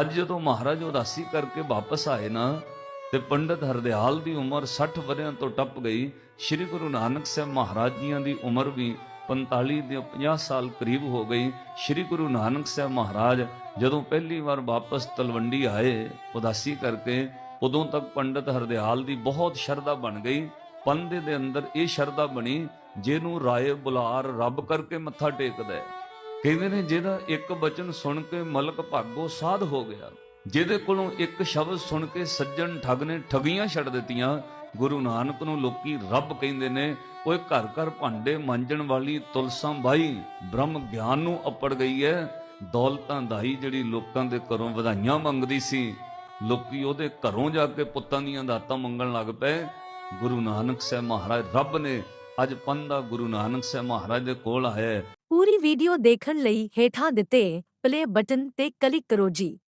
ਅੱਜ ਜਦੋਂ ਮਹਾਰਾਜ ਉਦਾਸੀ ਕਰਕੇ ਵਾਪਸ ਆਏ ਨਾ, ਤੇ ਪੰਡਤ ਹਰਦਿਆਲ ਦੀ ਉਮਰ 60 ਵਰਿਆਂ ਤੋਂ ਟੱਪ ਗਈ, ਸ੍ਰੀ ਗੁਰੂ ਨਾਨਕ ਸਾਹਿਬ ਮਹਾਰਾਜ ਜੀਆਂ ਦੀ ਉਮਰ ਵੀ 45 ਦੇ 50 ਸਾਲ ਕਰੀਬ ਹੋ ਗਈ, ਸ੍ਰੀ ਗੁਰੂ ਨਾਨਕ ਸਾਹਿਬ ਮਹਾਰਾਜ ਜਦੋਂ ਪਹਿਲੀ ਵਾਰ ਵਾਪਸ ਤਲਵੰਡੀ ਆਏ, ਉਦਾਸੀ ਕਰਕੇ, ਉਦੋਂ ਤੱਕ ਪੰਡਤ ਹਰਦਿਆਲ ਦੀ ਬਹੁਤ ਸ਼ਰਧਾ ਬਣ ਗਈ ਪੰਦੇ ਦੇ ਅੰਦਰ ਇਹ ਸ਼ਰਧਾ ਬਣੀ, ਜਿਹਨੂੰ ਰਾਏ ਬੁਲਾਰ ਰੱਬ ਕਰਕੇ ਮੱਥਾ ਟੇਕਦਾ ਹੈ। ਕਹਿੰਦੇ ਨੇ ਜਿਹਦਾ ਇੱਕ ਬਚਨ ਸੁਣ ਕੇ ਮਲਕ ਭਾਗੋ ਸਾਧ ਹੋ ਗਿਆ। ਜਿਹਦੇ ਕੋਲੋਂ ਇੱਕ ਸ਼ਬਦ ਸੁਣ ਕੇ ਸੱਜਣ ਠੱਗ ਨੇ ਠਗੀਆਂ ਛੱਡ ਦਿੱਤੀਆਂ, ਗੁਰੂ ਨਾਨਕ ਨੂੰ ਲੋਕੀ ਰੱਬ ਕਹਿੰਦੇ ਨੇ, ਓਏ ਘਰ ਘਰ ਭਾਂਡੇ ਮਾਂਜਣ ਵਾਲੀ ਤੁਲਸਾਂ ਬਾਈ, ਬ੍ਰਹਮ ਗਿਆਨ ਨੂੰ ਅਪੜ ਗਈ ਹੈ ਦੌਲਤਾਂ ਦਾਈ ਜਿਹੜੀ ਲੋਕਾਂ ਦੇ ਘਰੋਂ ਵਧਾਈਆਂ ਮੰਗਦੀ ਸੀ, ਲੋਕੀ ਉਹਦੇ ਘਰੋਂ ਜਾ ਕੇ ਪੁੱਤਾਂ ਦੀਆਂ ਦਾਤਾਂ ਮੰਗਣ ਲੱਗ ਪਏ। ਗੁਰੂ ਨਾਨਕ ਸਾਹਿਬ ਮਹਾਰਾਜ ਰੱਬ ਨੇ ਅੱਜ ਪੰਦਾ ਗੁਰੂ ਨਾਨਕ ਸਾਹਿਬ ਮਹਾਰਾਜ ਦੇ ਕੋਲ ਆਇਆ। ਪੂਰੀ ਵੀਡੀਓ ਦੇਖਣ ਲਈ ਹੇਠਾਂ ਦਿੱਤੇ ਪਲੇ ਬਟਨ ਤੇ ਕਲਿੱਕ ਕਰੋ ਜੀ।